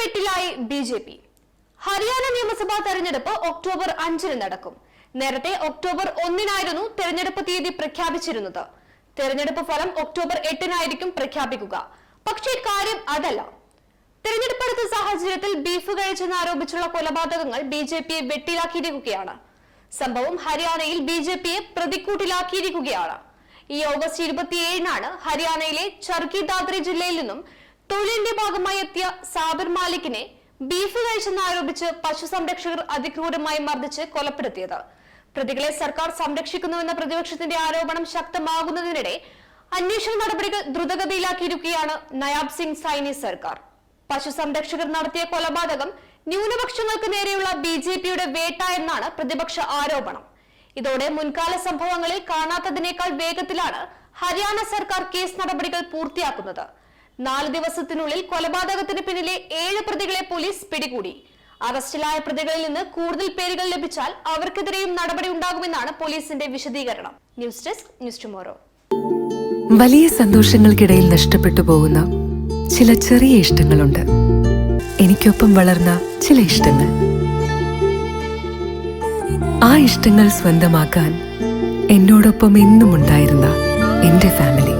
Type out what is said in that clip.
വെട്ടിലായി B J P. Haryana നിയമസഭാ തെരഞ്ഞെടുപ്പ് October അഞ്ചിന് നടക്കും. നേരത്തെ ഒക്ടോബർ ഒന്നിനായിരുന്നു തെരഞ്ഞെടുപ്പ് തീയതി പ്രഖ്യാപിച്ചിരുന്നത്. തെരഞ്ഞെടുപ്പ് ഫലം ഒക്ടോബർ എട്ടിനായിരിക്കും പ്രഖ്യാപിക്കുക. പക്ഷേ കാര്യം അതല്ല. തെരഞ്ഞെടുപ്പ് അടുത്ത സാഹചര്യത്തിൽ ബീഫ് കഴിച്ചെന്ന് ആരോപിച്ചുള്ള കൊലപാതകങ്ങൾ ബി ജെ പിയെ വെട്ടിലാക്കിയിരിക്കുകയാണ്. സംഭവം ഹരിയാനയിൽ ബി ജെ പിയെ പ്രതിക്കൂട്ടിലാക്കിയിരിക്കുകയാണ്. ഈ ഓഗസ്റ്റ് ഇരുപത്തിയേഴിനാണ് ഹരിയാനയിലെ ചർക്കി ദാദ്രി ജില്ലയിൽ നിന്നും തൊഴിലിന്റെ ഭാഗമായി എത്തിയ സാബിർ മാലിക്കിനെ ബീഫ് കഴിച്ചെന്ന് ആരോപിച്ച് പശു സംരക്ഷകർ അതിക്രൂരമായി മർദ്ദിച്ച് കൊലപ്പെടുത്തിയത്. പ്രതികളെ സർക്കാർ സംരക്ഷിക്കുന്നുവെന്ന പ്രതിപക്ഷത്തിന്റെ ആരോപണം ശക്തമാകുന്നതിനിടെ അന്വേഷണ നടപടികൾ ദ്രുതഗതിയിലാക്കിയിരിക്കുകയാണ് നയാബ് സിംഗ് സൈനി സർക്കാർ. പശു സംരക്ഷകർ നടത്തിയ കൊലപാതകം ന്യൂനപക്ഷങ്ങൾക്ക് നേരെയുള്ള ബി ജെ പിയുടെ വേട്ട എന്നാണ് പ്രതിപക്ഷ ആരോപണം. ഇതോടെ മുൻകാല സംഭവങ്ങളിൽ കാണാത്തതിനേക്കാൾ വേഗത്തിലാണ് ഹരിയാന സർക്കാർ കേസ് നടപടികൾ പൂർത്തിയാക്കുന്നത്. നാല് ദിവസത്തിനുള്ളിൽ കൊലപാതകത്തിന് പിന്നിലെ ഏഴ് പ്രതികളെ പോലീസ് പിടികൂടി. അറസ്റ്റിലായ പ്രതികളിൽ നിന്ന് കൂടുതൽ പേരുകൾ ലഭിച്ചാൽ അവർക്കെതിരെയും നടപടി ഉണ്ടാകുമെന്നാണ് പോലീസിന്റെ വിശദീകരണം. News desk news tomorrow. വലിയ സന്തോഷങ്ങൾക്കിടയിൽ നഷ്ടപ്പെട്ടു പോകുന്ന ചില ചെറിയ ഇഷ്ടങ്ങളുണ്ട്. എനിക്കൊപ്പം വളർന്ന ചില ഇഷ്ടങ്ങൾ. ആ ഇഷ്ടങ്ങൾ സ്വന്തമാക്കാൻ എന്നോടൊപ്പം എന്നും ഉണ്ടായിരുന്ന എന്റെ ഫാമിലി.